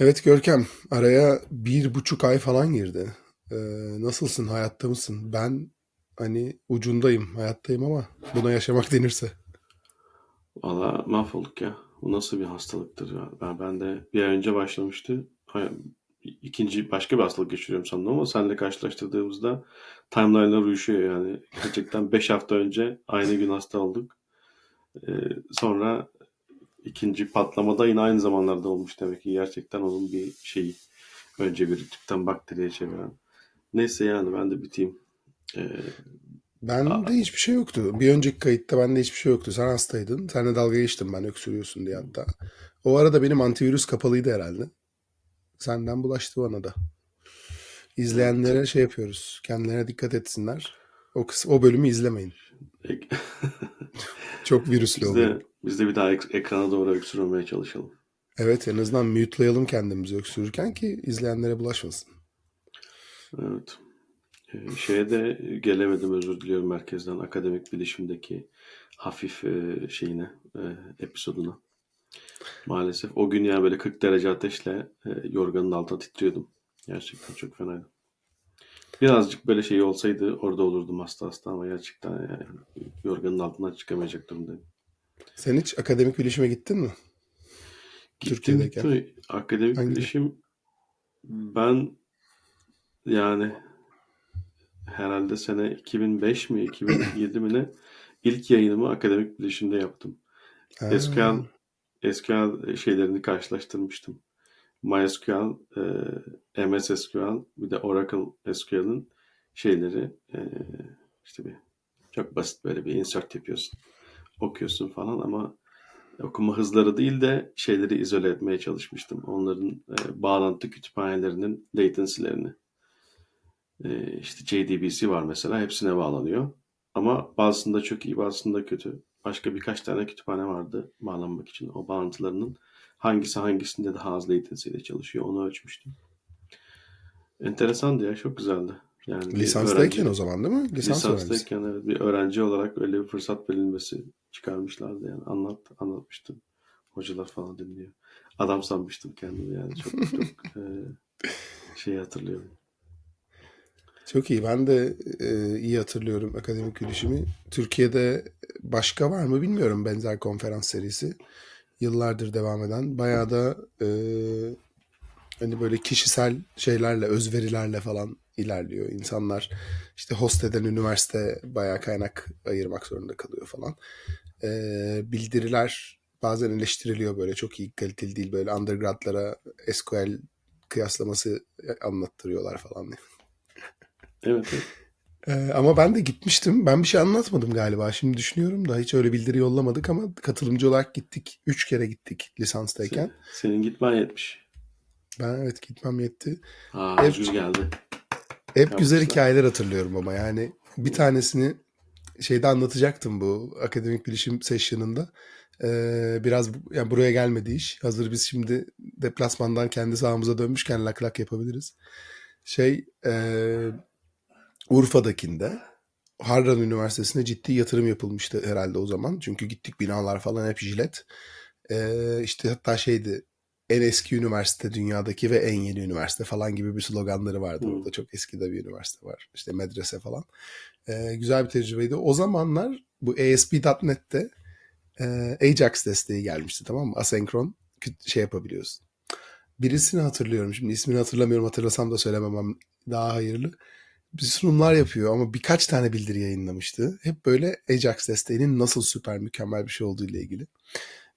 Evet Görkem, araya bir buçuk ay falan girdi. Ee, nasılsın, hayatta mısın? Ben hani ucundayım, hayattayım ama buna yaşamak denirse. Valla mahvolduk ya. Bu nasıl bir hastalıktır ya? Ben, ben de bir ay önce başlamıştı. Hay- İkinci başka bir hastalık geçiriyorum sandım ama seninle karşılaştırdığımızda timeline'lar uyuşuyor yani. Gerçekten 5 hafta önce aynı gün hasta olduk. Ee, sonra ikinci patlamada yine aynı zamanlarda olmuş demek ki. Gerçekten onun bir şeyi. Önce bir tüpten bakteriye çeviren. Neyse yani ben de biteyim. Ee, Bende hiçbir şey yoktu. Bir önceki kayıtta bende hiçbir şey yoktu. Sen hastaydın. Seninle dalga geçtim ben öksürüyorsun diye hatta. O arada benim antivirüs kapalıydı herhalde. Senden bulaştı bana da. evet. İzleyenlere şey yapıyoruz. Kendilerine dikkat etsinler. O kısım, o bölümü izlemeyin. Çok virüslü Biz oluyor. Biz de bir daha ek- ekrana doğru öksürmemeye çalışalım. Evet en azından mute'layalım kendimizi öksürürken ki izleyenlere bulaşmasın. Evet. Ee, şeye de gelemedim özür diliyorum merkezden akademik bilişimdeki hafif e, şeyine e, episoduna. Maalesef o gün yani böyle 40 derece ateşle e, yorganın altında titriyordum. Gerçekten çok fenaydı. Birazcık böyle şey olsaydı orada olurdum hasta hasta ama gerçekten yani yorganın altından çıkamayacak durumdayım. Sen hiç akademik bilişime gittin mi? Gittim Türkiye'deyken. gittim. Akademik Hangi? bilişim ben yani herhalde sene 2005 mi 2007 mi ne ilk yayınımı akademik bilişimde yaptım. Ha, SQL SQL şeylerini karşılaştırmıştım. MySQL, e, MS SQL, bir de Oracle SQL'ın şeyleri e, işte bir çok basit böyle bir insert yapıyorsun, okuyorsun falan ama okuma hızları değil de şeyleri izole etmeye çalışmıştım. Onların e, bağlantı kütüphanelerinin latency'lerini. E, işte JDBC var mesela hepsine bağlanıyor. Ama bazısında çok iyi, bazısında kötü. Başka birkaç tane kütüphane vardı bağlanmak için. O bağlantılarının hangisi hangisinde daha az latency ile çalışıyor onu ölçmüştüm. Enteresandı ya, çok güzeldi. Yani lisanstayken öğrenci, o zaman değil mi? Lisans öğrencisi. lisanstayken evet, bir öğrenci olarak öyle bir fırsat verilmesi çıkarmışlardı yani. Anlat, anlatmıştım. Hocalar falan dinliyor. Adam sanmıştım kendimi yani. Çok çok e, şey hatırlıyorum. Çok iyi. Ben de e, iyi hatırlıyorum akademik bilişimi. Türkiye'de başka var mı bilmiyorum benzer konferans serisi. Yıllardır devam eden. Bayağı da e, hani böyle kişisel şeylerle, özverilerle falan ilerliyor. İnsanlar işte host eden üniversite bayağı kaynak ayırmak zorunda kalıyor falan. E, bildiriler bazen eleştiriliyor böyle çok iyi kaliteli değil. Böyle undergradlara SQL kıyaslaması anlattırıyorlar falan. Evet, evet. Ee, ama ben de gitmiştim. Ben bir şey anlatmadım galiba. Şimdi düşünüyorum da hiç öyle bildiri yollamadık ama katılımcı olarak gittik. Üç kere gittik lisanstayken. senin gitmen yetmiş. Ben evet gitmem yetti. Aa, Özgür geldi. Hep güzel Yapmışlar. hikayeler hatırlıyorum ama yani bir tanesini şeyde anlatacaktım bu akademik bilişim session'ında. Ee, biraz yani buraya gelmedi iş. Hazır biz şimdi deplasmandan kendi sahamıza dönmüşken lak lak yapabiliriz. Şey e, Urfa'dakinde Harran Üniversitesi'ne ciddi yatırım yapılmıştı herhalde o zaman. Çünkü gittik binalar falan hep jilet. Ee, işte hatta şeydi en eski üniversite dünyadaki ve en yeni üniversite falan gibi bir sloganları vardı Hı. orada. Çok eski de bir üniversite var. İşte medrese falan. Ee, güzel bir tecrübeydi. O zamanlar bu ASP.NET'te e, Ajax desteği gelmişti tamam mı? Asenkron şey yapabiliyorsun. Birisini hatırlıyorum. Şimdi ismini hatırlamıyorum. Hatırlasam da söylememem daha hayırlı bir sunumlar yapıyor ama birkaç tane bildiri yayınlamıştı. Hep böyle Ajax desteğinin nasıl süper mükemmel bir şey olduğu ile ilgili.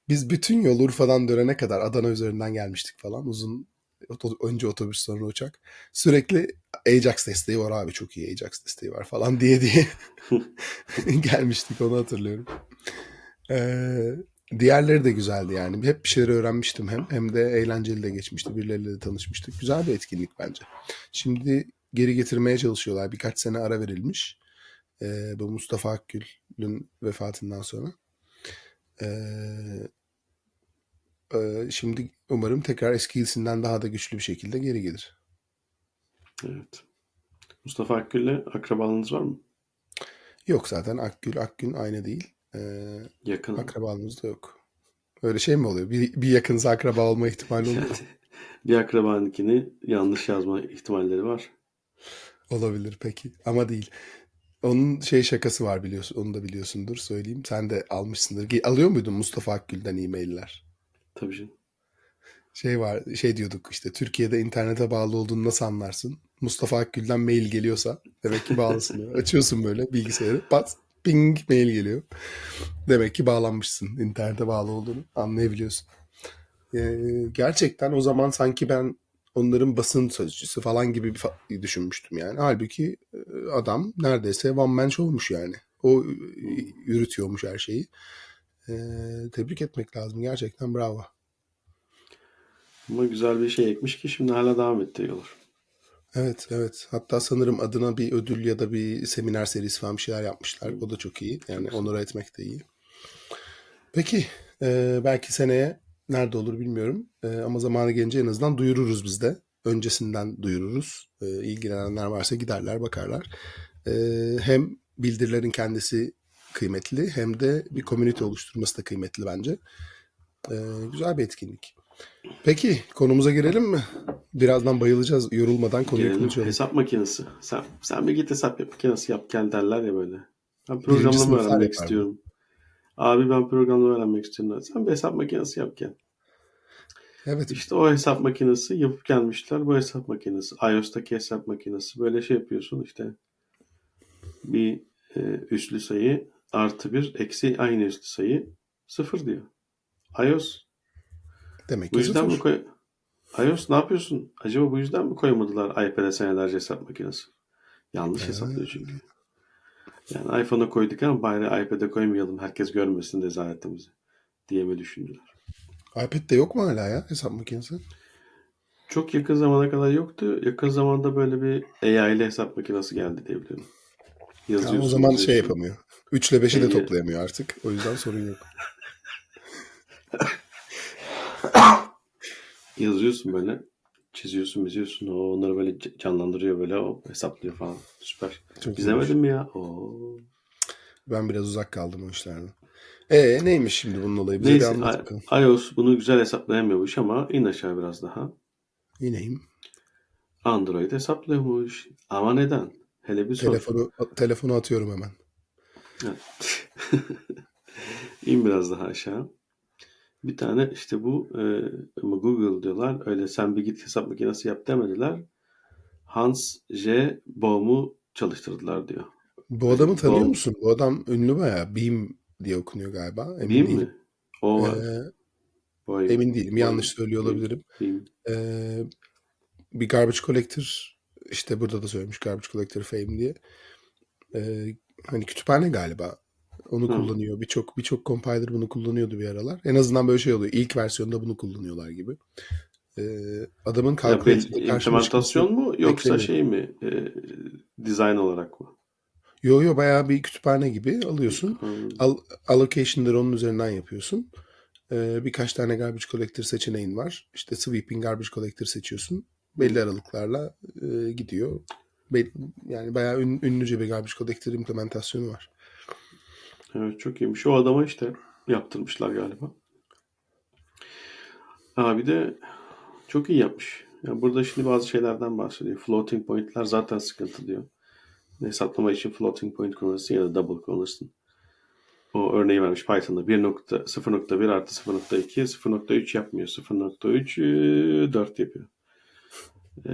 Biz bütün yol Urfa'dan dönene kadar Adana üzerinden gelmiştik falan. Uzun önce otobüs sonra uçak. Sürekli Ajax desteği var abi çok iyi Ajax desteği var falan diye diye gelmiştik onu hatırlıyorum. Ee, diğerleri de güzeldi yani. Hep bir şeyler öğrenmiştim hem hem de eğlenceli de geçmişti. Birileriyle de tanışmıştık. Güzel bir etkinlik bence. Şimdi geri getirmeye çalışıyorlar. Birkaç sene ara verilmiş. Ee, bu Mustafa Akgül'ün vefatından sonra. Ee, e, şimdi umarım tekrar eskisinden daha da güçlü bir şekilde geri gelir. Evet. Mustafa Akgül'le akrabalığınız var mı? Yok zaten Akgül Akgün aynı değil. Ee, Yakın. akrabalığımız da yok. Öyle şey mi oluyor? Bir, bir yakınsa akraba olma ihtimali olur mu? bir akrabanınkini yanlış yazma ihtimalleri var. Olabilir peki ama değil. Onun şey şakası var biliyorsun. Onu da biliyorsundur söyleyeyim. Sen de almışsındır. Alıyor muydun Mustafa Akgül'den e-mailler? Tabii canım. Şey var şey diyorduk işte Türkiye'de internete bağlı olduğunu nasıl anlarsın? Mustafa Akgül'den mail geliyorsa demek ki bağlısın. Açıyorsun böyle bilgisayarı pat ping mail geliyor. Demek ki bağlanmışsın. internete bağlı olduğunu anlayabiliyorsun. Ee, gerçekten o zaman sanki ben onların basın sözcüsü falan gibi bir düşünmüştüm yani. Halbuki e, adam neredeyse one man show'muş yani. O e, yürütüyormuş her şeyi. Ee, tebrik etmek lazım. Gerçekten bravo. Ama güzel bir şey ekmiş ki şimdi hala devam ettiriyorlar. Evet, evet. Hatta sanırım adına bir ödül ya da bir seminer serisi falan bir şeyler yapmışlar. O da çok iyi. Yani onur etmek de iyi. Peki, e, belki seneye nerede olur bilmiyorum. E, ama zamanı gelince en azından duyururuz biz de. Öncesinden duyururuz. E, ilgilenenler varsa giderler, bakarlar. E, hem bildirilerin kendisi kıymetli hem de bir community oluşturması da kıymetli bence. E, güzel bir etkinlik. Peki, konumuza girelim mi? Birazdan bayılacağız. Yorulmadan konuyu Gelelim konuşalım. hesap makinesi. Sen, sen bir git hesap makinesi yap gel derler ya böyle. Ben programlama öğrenmek istiyorum. Abi ben programlama öğrenmek istiyorum. Sen bir hesap makinesi yap gel. Evet, İşte o hesap makinesi yapıp gelmişler. Bu hesap makinesi. iOS'taki hesap makinesi. Böyle şey yapıyorsun işte. Bir e, üslü sayı artı bir eksi aynı üslü sayı sıfır diyor. iOS demek bu ki yüzden mi sıfır. koy... iOS ne yapıyorsun? Acaba bu yüzden mi koymadılar iPad'e senelerce hesap makinesi? Yanlış Ee, hesaplıyor çünkü. Yani iPhone'a koyduk ama bari iPad'e koymayalım. Herkes görmesin rezaletimizi diye mi düşündüler? iPad'de yok mu hala ya hesap makinesi? Çok yakın zamana kadar yoktu. Yakın zamanda böyle bir AI ile hesap makinesi geldi diye biliyorum. Ya Yazıyorsun. o zaman şey yapamıyor. 3 ile 5'i de toplayamıyor artık. O yüzden sorun yok. Yazıyorsun böyle. Çiziyorsun, çiziyorsun. O onları böyle canlandırıyor böyle. O hesaplıyor falan. Süper. Çok İzlemedin mi ya? Oo. Ben biraz uzak kaldım o işlerden. E neymiş şimdi bunun olayı? Bize Neyse anlat I- bakalım. iOS bunu güzel hesaplayamıyormuş ama in aşağı biraz daha. İneyim. Android hesaplıyormuş. Ama neden? Hele bir sor. Telefonu, telefonu atıyorum hemen. Evet. İn biraz daha aşağı. Bir tane işte bu e, Google diyorlar. Öyle sen bir git hesap makinesi yap demediler. Hans J. Baum'u çalıştırdılar diyor. Bu adamı tanıyor Baum. musun? Bu adam ünlü bayağı. Beam diye okunuyor galiba. Emin Değil değilim. mi? O var. Ee, Boy, emin değilim. boy, Yanlış söylüyor Beam, olabilirim. Beam. Ee, bir garbage collector işte burada da söylemiş garbage collector fame diye. Ee, hani kütüphane galiba. Onu Hı. kullanıyor. Birçok birçok compiler bunu kullanıyordu bir aralar. En azından böyle şey oluyor. İlk versiyonda bunu kullanıyorlar gibi. Ee, adamın çıkması implementasyon mu yoksa beklemiyorum. şey mi? E, design olarak mı? Yo yo bayağı bir kütüphane gibi alıyorsun. Hmm. Al, allocation'ları onun üzerinden yapıyorsun. Ee, birkaç tane garbage collector seçeneğin var. İşte sweeping garbage collector seçiyorsun. Belli aralıklarla e, gidiyor. Bel- yani bayağı ün- ünlüce bir garbage collector implementasyonu var. Evet çok iyiymiş. O adama işte yaptırmışlar galiba. Abi de çok iyi yapmış. Yani burada şimdi bazı şeylerden bahsediyor. Floating point'ler zaten sıkıntı diyor. Hesaplama için floating point kullanırsın ya da double kullanırsın. O örneği vermiş Python'da 1.0.1 artı 0.2 0.3 yapmıyor. 0.3 e, 4 yapıyor. E,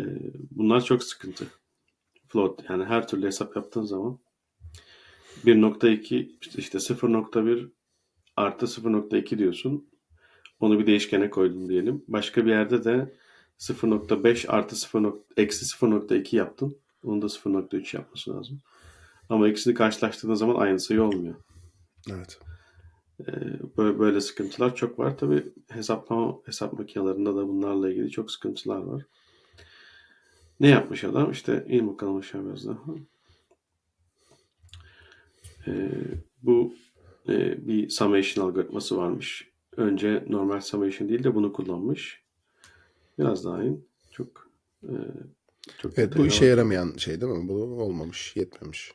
Bunlar çok sıkıntı. Float yani her türlü hesap yaptığın zaman 1.2 işte- işte 0.1 artı 0.2 diyorsun. Onu bir değişkene koydun diyelim. Başka bir yerde de 0.5 artı 0. nok- eksi 0.2 yaptın. Onu da 0.3 yapması lazım. Ama ikisini karşılaştırdığın zaman aynı sayı olmuyor. Evet. Ee, böyle, böyle sıkıntılar çok var. Tabi hesaplama hesap makinelerinde de bunlarla ilgili çok sıkıntılar var. Ne yapmış adam? İşte in bakalım aşağı biraz daha. Ee, bu e, bir summation algoritması varmış. Önce normal summation değil de bunu kullanmış. Biraz daha in. Çok e, çok Evet bu işe yaramayan şey değil mi? Bu olmamış, yetmemiş.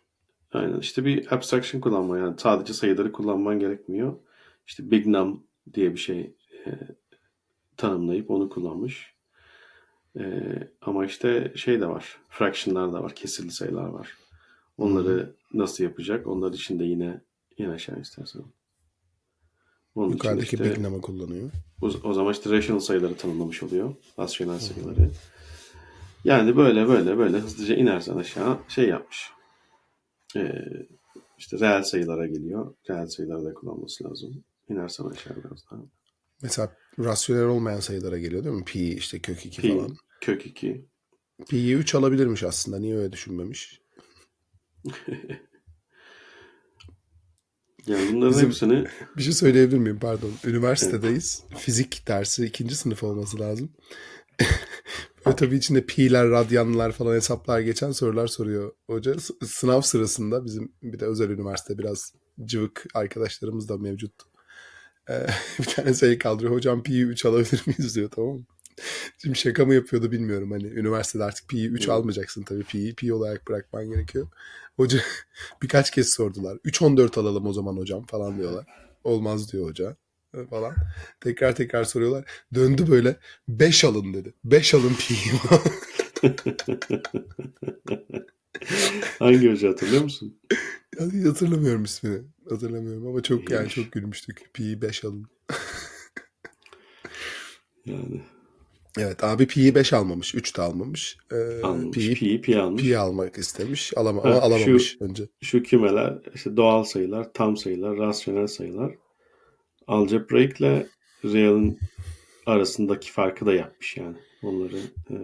Aynen işte bir abstraction kullanma yani sadece sayıları kullanman gerekmiyor. İşte big num diye bir şey e, tanımlayıp onu kullanmış. Ee, ama işte şey de var. Fraction'lar da var. Kesirli sayılar var. Onları nasıl yapacak? Onlar için de yine yine aşağı istersen. Onun Yukarıdaki işte number kullanıyor. o, o zaman işte rational sayıları tanımlamış oluyor. Rasyonel sayıları. Yani böyle böyle böyle hızlıca inersen aşağı şey yapmış. Ee, işte reel sayılara geliyor. Reel sayıları da kullanması lazım. İnersen aşağı biraz daha. Mesela rasyonel olmayan sayılara geliyor değil mi? Pi işte kök 2 Pi, falan. kök 2. Pi'yi 3 alabilirmiş aslında. Niye öyle düşünmemiş? Yani bunların Bizim- hepsini Bir şey söyleyebilir miyim? Pardon. Üniversitedeyiz. Fizik dersi ikinci sınıf olması lazım. Böyle tabii içinde pi'ler, radyanlar falan hesaplar geçen sorular soruyor hoca. Sınav sırasında bizim bir de özel üniversite biraz cıvık arkadaşlarımız da mevcut. Ee, bir tane sayı kaldırıyor. Hocam pi'yi 3 alabilir miyiz diyor tamam mı? Şimdi şaka mı yapıyordu bilmiyorum. Hani üniversitede artık pi'yi 3 Hı. almayacaksın tabii. Pi'yi pi olarak bırakman gerekiyor. Hoca birkaç kez sordular. 3-14 alalım o zaman hocam falan diyorlar. Olmaz diyor hoca e, falan. Tekrar tekrar soruyorlar. Döndü böyle 5 alın dedi. 5 alın pi'yi. hangi hoca hatırlıyor musun? Yani hatırlamıyorum ismini. Hatırlamıyorum ama çok yani İyiymiş. çok gülmüştük. Pi'yi 5 alın. Yani Evet abi pi'yi 5 almamış. 3 de almamış. Ee, almış. pi'yi Pi, pi almış. pi almak istemiş. Alama, Ha, ama şu- alamamış önce. Şu kümeler işte doğal sayılar, tam sayılar, rasyonel sayılar. Algebraic ile real'ın arasındaki farkı da yapmış yani. Onları e,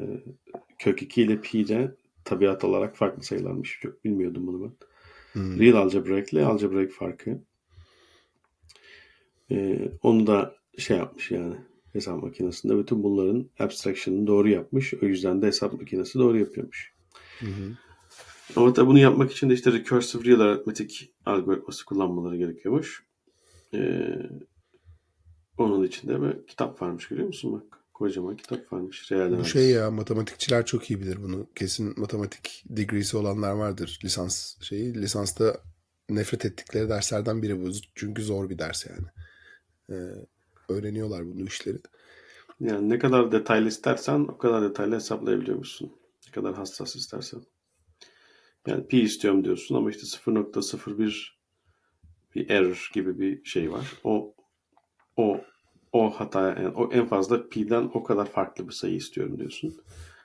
kök 2 ile pi de tabiat olarak farklı sayılarmış. Çok bilmiyordum bunu ben. Hmm. Real algebraic ile algebraic farkı. E, onu da şey yapmış yani hesap makinesinde bütün bunların abstraction'ını doğru yapmış. O yüzden de hesap makinesi doğru yapıyormuş. Hı hı. Ama tabii bunu yapmak için de işte recursive real arithmetic algoritması kullanmaları gerekiyormuş. Ee, onun için de bir kitap varmış görüyor musun bak. Kocaman kitap varmış. Real Bu şey ya matematikçiler çok iyi bilir bunu. Kesin matematik degree'si olanlar vardır lisans şeyi. Lisansta nefret ettikleri derslerden biri bu. Çünkü zor bir ders yani. Ee, öğreniyorlar bunu işleri. Yani ne kadar detaylı istersen o kadar detaylı hesaplayabiliyormuşsun. Ne kadar hassas istersen. Yani pi istiyorum diyorsun ama işte 0.01 bir error gibi bir şey var. O o o hata yani o en fazla pi'den o kadar farklı bir sayı istiyorum diyorsun.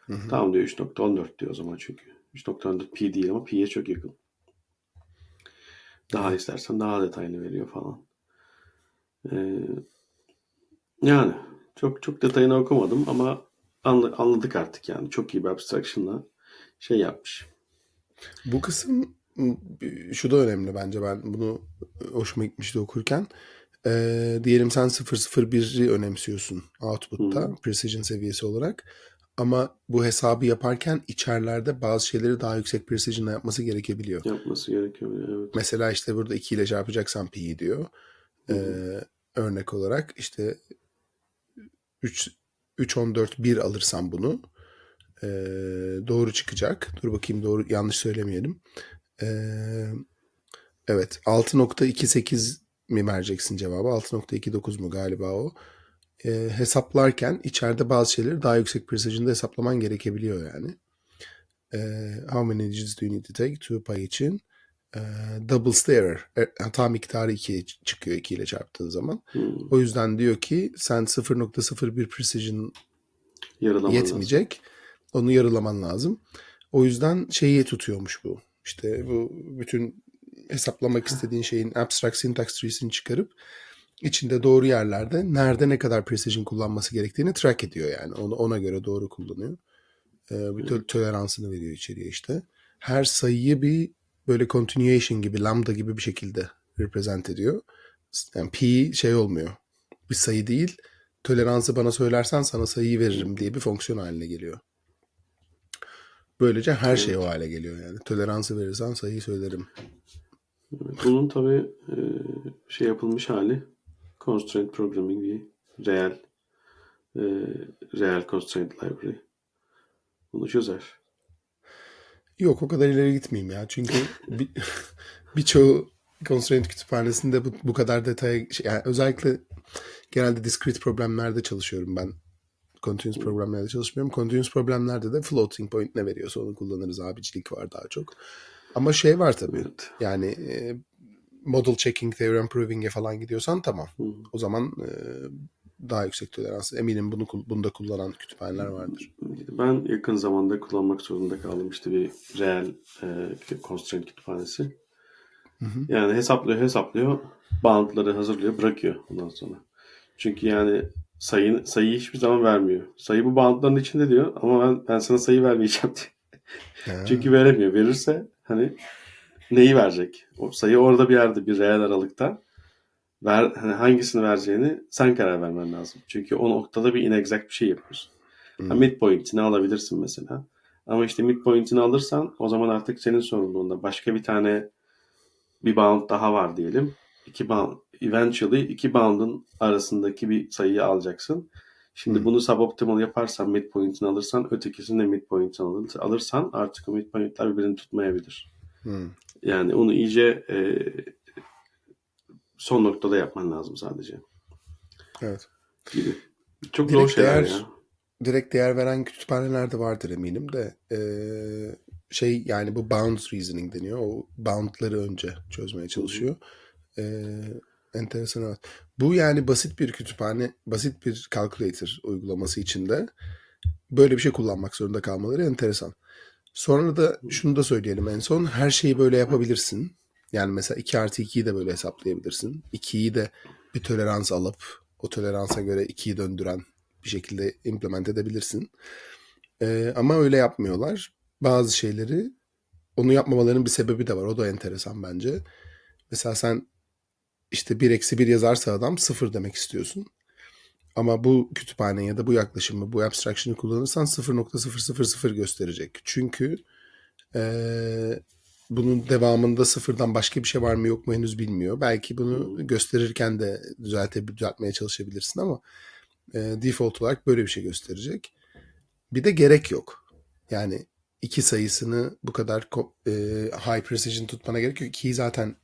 Hı hı. Tamam diyor 3.14 diyor o zaman çünkü. 3.14 pi değil ama pi'ye çok yakın. Daha istersen daha detaylı veriyor falan. Ee, yani çok çok detayını okumadım ama anla- anladık artık yani. Çok iyi bir abstraction'la şey yapmış. Bu kısım şu da önemli bence ben bunu hoşuma gitmişti okurken. Ee, diyelim sen 001'i önemsiyorsun output'ta Hı. precision seviyesi olarak. Ama bu hesabı yaparken içerlerde bazı şeyleri daha yüksek precision'la yapması gerekebiliyor. Yapması gerekiyor. Evet. Mesela işte burada 2 ile çarpacaksan pi'yi diyor. Ee, örnek olarak işte 3 3 14 1 alırsan bunu ee, doğru çıkacak. Dur bakayım doğru yanlış söylemeyelim. Ee, evet 6.28 mi vereceksin cevabı? 6.29 mu galiba o? Ee, hesaplarken içeride bazı şeyleri daha yüksek precision'da hesaplaman gerekebiliyor yani. Ee, how many digits do you need to take to pay için? Ee, doubles the error. Hata miktarı 2'ye çıkıyor 2 ile çarptığın zaman. Hı. O yüzden diyor ki sen 0.01 precision Yarılaman lazım. yetmeyecek. Onu yarılaman lazım. O yüzden şeyi tutuyormuş bu. İşte bu bütün hesaplamak istediğin şeyin abstract syntax tree'sini çıkarıp içinde doğru yerlerde nerede ne kadar precision kullanması gerektiğini track ediyor yani. Onu ona göre doğru kullanıyor. Ee, bir tö- toleransını veriyor içeriye işte. Her sayıyı bir böyle continuation gibi lambda gibi bir şekilde represent ediyor. Yani pi şey olmuyor. Bir sayı değil. Toleransı bana söylersen sana sayıyı veririm diye bir fonksiyon haline geliyor. Böylece her şey o hale geliyor yani. Toleransı verirsen sayıyı söylerim. Bunun tabii e, şey yapılmış hali constraint programming bir real e, real constraint library. Bunu çözer. Yok o kadar ileri gitmeyeyim ya. Çünkü bir, birçoğu constraint kütüphanesinde bu, bu kadar detaya şey- yani özellikle genelde discrete problemlerde çalışıyorum ben continuous problemlerde çalışmıyorum. Continuous problemlerde de floating point ne veriyorsa onu kullanırız. Abicilik var daha çok. Ama şey var tabii. Evet. Yani e, model checking, theorem proving'e falan gidiyorsan tamam. Hı. O zaman e, daha yüksek tolerans. Eminim bunu kul- bunda kullanan kütüphaneler vardır. Ben yakın zamanda kullanmak zorunda kaldım işte bir reel e, constraint kütüphanesi. Hı hı. Yani hesaplıyor hesaplıyor boundları hazırlıyor bırakıyor ondan sonra. Çünkü yani sayı sayıyı hiçbir zaman vermiyor. Sayı bu boundların içinde diyor ama ben, ben sana sayı vermeyeceğim diyor. Çünkü veremiyor. Verirse hani neyi verecek? O sayı orada bir yerde bir reel aralıkta. Ver, hani hangisini vereceğini sen karar vermen lazım. Çünkü o noktada bir inexact bir şey yapıyorsun. Hı. Ha, midpoint'ini alabilirsin mesela. Ama işte midpoint'ini alırsan o zaman artık senin sorumluluğunda. Başka bir tane bir bound daha var diyelim. İki bound, eventually iki bound'un arasındaki bir sayıyı alacaksın. Şimdi Hı. bunu suboptimal yaparsan midpoint'ini alırsan ötekisini de midpoint'ini alır- alırsan artık o midpoint'ler birbirini tutmayabilir. Hı. Yani onu iyice e, son noktada yapman lazım sadece. Evet. Gibi. Çok Direkt zor şeyler değer- ya. direkt değer veren kütüphaneler de vardır eminim de eee, şey yani bu bounds reasoning deniyor. O boundları önce çözmeye çalışıyor. Eee, enteresan evet. Bu yani basit bir kütüphane, basit bir calculator uygulaması içinde böyle bir şey kullanmak zorunda kalmaları enteresan. Sonra da şunu da söyleyelim en son. Her şeyi böyle yapabilirsin. Yani mesela 2 artı 2'yi de böyle hesaplayabilirsin. 2'yi de bir tolerans alıp o toleransa göre 2'yi döndüren bir şekilde implement edebilirsin. Ee, ama öyle yapmıyorlar. Bazı şeyleri onu yapmamalarının bir sebebi de var. O da enteresan bence. Mesela sen işte 1 eksi 1 yazarsa adam 0 demek istiyorsun. Ama bu kütüphane ya da bu yaklaşımı, bu abstraction'ı kullanırsan 0.000 gösterecek. Çünkü eee, bunun devamında sıfırdan başka bir şey var mı yok mu henüz bilmiyor. Belki bunu gösterirken de düzelte, düzeltmeye çalışabilirsin ama eee, default olarak böyle bir şey gösterecek. Bir de gerek yok. Yani iki sayısını bu kadar eee, high precision tutmana gerek yok. İkiyi zaten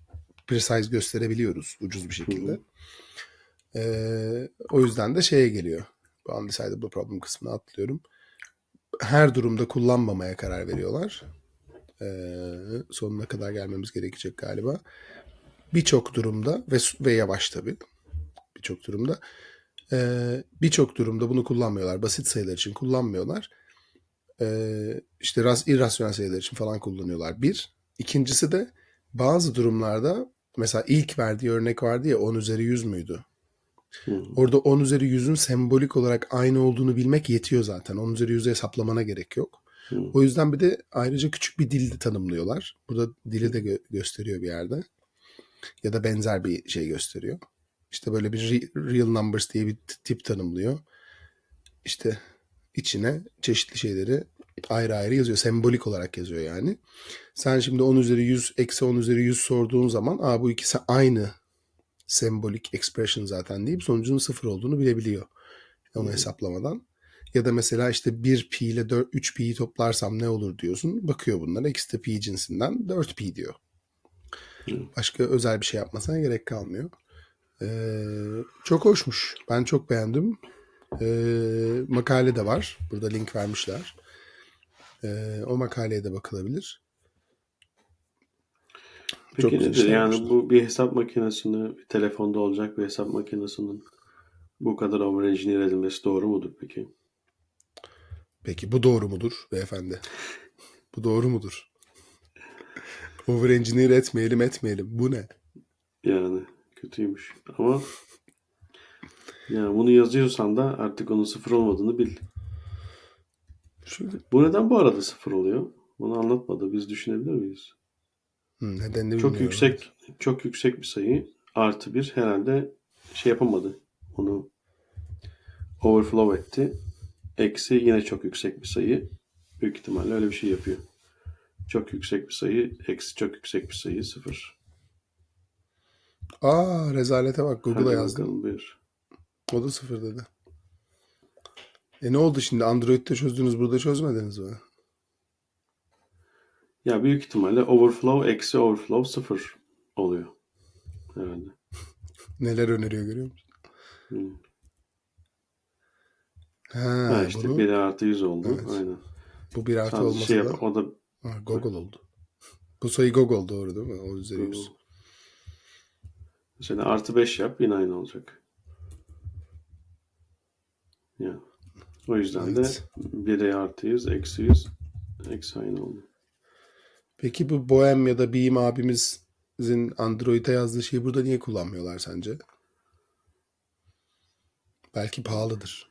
precise gösterebiliyoruz ucuz bir şekilde. Hı. Ee, o yüzden de şeye geliyor. Bu undecidable problem kısmını atlıyorum. Her durumda kullanmamaya karar veriyorlar. Ee, sonuna kadar gelmemiz gerekecek galiba. Birçok durumda ve ve yavaş tabii. Birçok durumda. Ee, Birçok durumda bunu kullanmıyorlar. Basit sayılar için kullanmıyorlar. Ee, işte ras, irrasyonel sayılar için falan kullanıyorlar. Bir. İkincisi de bazı durumlarda mesela ilk verdiği örnek vardı ya 10 üzeri 100 müydü? Hı. Orada 10 üzeri 100'ün sembolik olarak aynı olduğunu bilmek yetiyor zaten. 10 üzeri 100'ü hesaplamana gerek yok. Hı. O yüzden bir de ayrıca küçük bir dil de tanımlıyorlar. Burada dili de gö- gösteriyor bir yerde. Ya da benzer bir şey gösteriyor. İşte böyle bir re- real numbers diye bir tip tanımlıyor. İşte içine çeşitli şeyleri ayrı ayrı yazıyor. Sembolik olarak yazıyor yani. Sen şimdi 10 üzeri 100 eksi 10 üzeri 100 sorduğun zaman Aa, bu ikisi aynı sembolik expression zaten deyip sonucunun sıfır olduğunu bilebiliyor. Onu hesaplamadan. Ya da mesela işte 1 pi ile 4, 3 pi'yi toplarsam ne olur diyorsun. Bakıyor bunlara. İkisi de pi cinsinden 4 pi diyor. Başka özel bir şey yapmasına gerek kalmıyor. Ee, çok hoşmuş. Ben çok beğendim. Ee, makale de var. Burada link vermişler. Ee, o makaleye de bakılabilir. Peki Çok nedir? Yani bu bir hesap makinesini, bir telefonda olacak bir hesap makinesinin bu kadar overengineer edilmesi doğru mudur peki? Peki bu doğru mudur beyefendi? Bu doğru mudur? Overengineer etmeyelim etmeyelim. Bu ne? Yani kötüymüş. Ama yani bunu yazıyorsan da artık onun sıfır olmadığını bil. Şöyle Bu neden bu arada sıfır oluyor? Bunu anlatmadı. Biz düşünebilir miyiz? hmm, nedenini Çok bilmiyorum. yüksek çok yüksek bir sayı artı bir herhalde şey yapamadı. Onu overflow etti. Eksi yine çok yüksek bir sayı. Büyük ihtimalle öyle bir şey yapıyor. Çok yüksek bir sayı, eksi çok yüksek bir sayı sıfır. Aa rezalete bak Google'a yazdım. bir. O da sıfır dedi. E ne oldu şimdi? Android'de çözdünüz burada çözmediniz mi? Ya büyük ihtimalle overflow eksi overflow sıfır oluyor. Herhalde. Neler öneriyor görüyor musun? Hmm. Ha, Ha işte bunu 1 artı 100 oldu. Evet. Aynen. bu bir artı Sadece olmasa şey da yap, o da ha, Google oldu. Bu sayı Google doğru değil mi? O üzeri yüz. Mesela artı 5 yap yine aynı olacak. Ya. O yüzden Evet. de 1'e artı 100 eksi 100 eksi aynı oldu. Peki bu Bohem ya da Beam abimizin Android'e yazdığı şeyi burada niye kullanmıyorlar sence? Belki pahalıdır.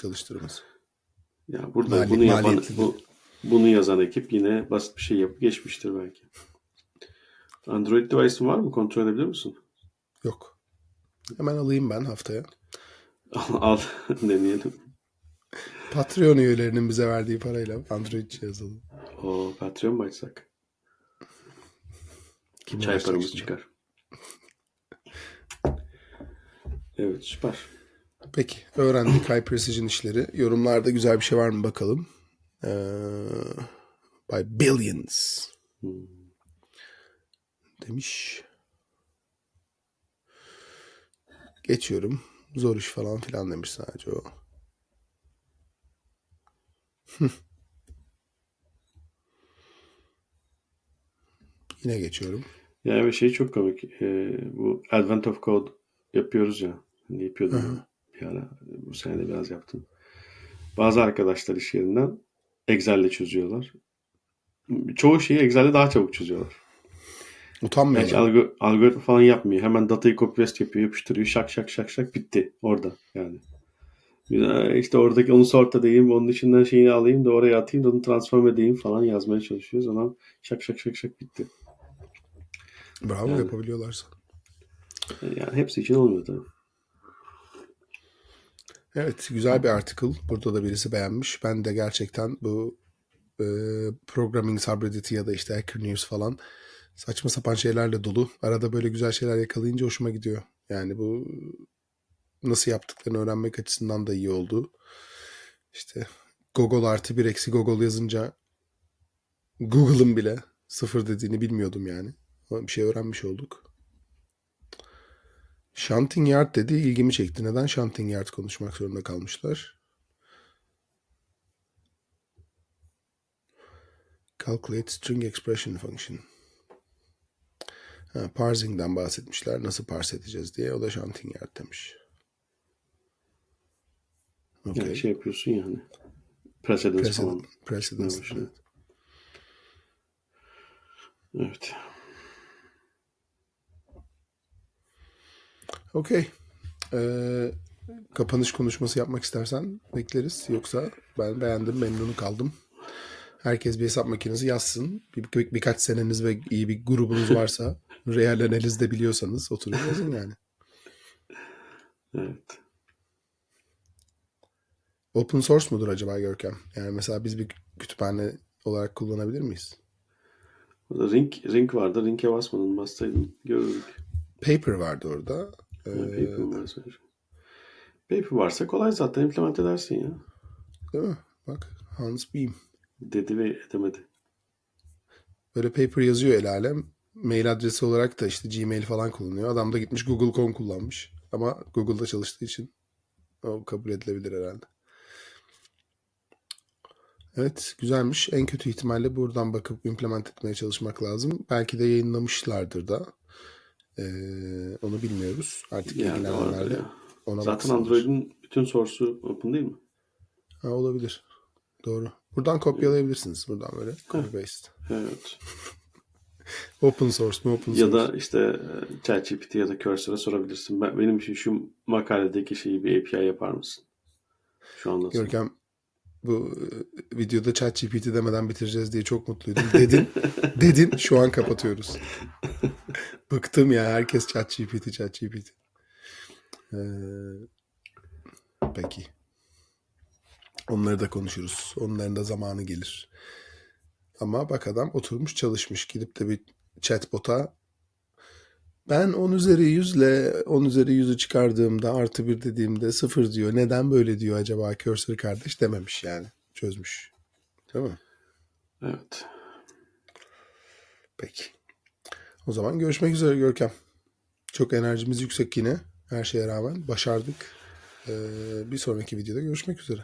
Çalıştırması. Ya burada Mali- bunu yapan bu, bunu yazan ekip yine basit bir şey yapıp geçmiştir belki. Android device'ın var mı? Kontrol edebilir misin? Yok. Hemen alayım ben haftaya. Al deneyelim. Patreon üyelerinin bize verdiği parayla Android cihaz alalım. O Patreon mu açsak? Kim Çay paramız şimdi? çıkar. Evet süper. Peki. Öğrendik High Precision işleri. Yorumlarda güzel bir şey var mı bakalım. Ee, by Billions. Demiş. Geçiyorum. Zor iş falan filan demiş sadece o. Yine geçiyorum. Yani bir şey çok komik. Ee, bu Advent of Code yapıyoruz ya. Hani yapıyordum Ara. Bu sene de biraz yaptım. Bazı arkadaşlar iş yerinden Excel'le çözüyorlar. Çoğu şeyi Excel'le daha çabuk çözüyorlar. Hiç Utanmıyorlar. algo- algoritma falan yapmıyor. Hemen datayı copy paste yapıyor, yapıştırıyor. Şak şak şak şak bitti. Orada yani. Ya İşte oradaki onu sort edeyim, onun içinden şeyini alayım da oraya atayım da onu transform edeyim falan yazmaya çalışıyoruz. Ama şak şak şak şak bitti. Bravo Yani. yapabiliyorlarsa. Yani hepsi için olmuyor tabii. Evet güzel bir article. Burada da birisi beğenmiş. Ben de gerçekten bu e, programming subreddit'i ya da işte Hacker News falan saçma sapan şeylerle dolu. Arada böyle güzel şeyler yakalayınca hoşuma gidiyor. Yani bu nasıl yaptıklarını öğrenmek açısından da iyi oldu. İşte Google artı bir eksi Google yazınca Google'ın bile sıfır dediğini bilmiyordum yani. Bir şey öğrenmiş olduk. Shunting Yard dedi ilgimi çekti. Neden Shunting Yard konuşmak zorunda kalmışlar? Calculate String Expression Function. Ha, parsing'den bahsetmişler. Nasıl parse edeceğiz diye. O da Shunting Yard demiş. Okay. Yani şey yapıyorsun yani. Precedence Precedent, falan. precedence, evet. Evet. Okey. Ee, kapanış konuşması yapmak istersen bekleriz. Yoksa ben beğendim, memnun kaldım. Herkes bir hesap makinesi yazsın. Bir, bir- birkaç seneniz ve iyi bir grubunuz varsa, real analiz de biliyorsanız oturun yazın yani. Evet. Open source mudur acaba Görkem? Yani mesela biz bir kütüphane olarak kullanabilir miyiz? Burada ring, ring vardı. Ring'e basmadın. Bassaydın görürdük. Paper vardı orada. Ee, Yani paper varsa. Paper varsa kolay zaten implement edersin ya. değil mi? Bak Hans Beam. Dedi ve edemedi. Böyle paper yazıyor el alem. Mail adresi olarak da işte Gmail falan kullanıyor. Adam da gitmiş Google.com kullanmış. Ama Google'da çalıştığı için o kabul edilebilir herhalde. Evet güzelmiş. En kötü ihtimalle buradan bakıp implement etmeye çalışmak lazım. Belki de yayınlamışlardır da. Ee, onu bilmiyoruz. Artık ya. ona Zaten baksınlar. Android'in bütün source'u open değil mi? Ha, olabilir. Doğru. Buradan kopyalayabilirsiniz. Buradan böyle copy paste. Evet. Open source mu open source? Ya da işte e, ChatGPT ya da Cursor'a sorabilirsin. Ben, benim için şu makaledeki şeyi bir API yapar mısın? Şu anda. Görkem bu e, videoda chat GPT demeden bitireceğiz diye çok mutluydum. Dedin, dedin şu an kapatıyoruz. Bıktım ya herkes chat GPT, chat GPT. Ee, peki. Onları da konuşuruz. Onların da zamanı gelir. Ama bak adam oturmuş çalışmış. Gidip de bir chatbot'a ben 10 üzeri 100 ile 10 üzeri 100'ü çıkardığımda artı bir dediğimde sıfır diyor. Neden böyle diyor acaba Cursor kardeş dememiş yani. Çözmüş. Değil mi? Evet. Peki. O zaman görüşmek üzere Görkem. Çok enerjimiz yüksek yine. Her şeye rağmen başardık. Ee, bir sonraki videoda görüşmek üzere.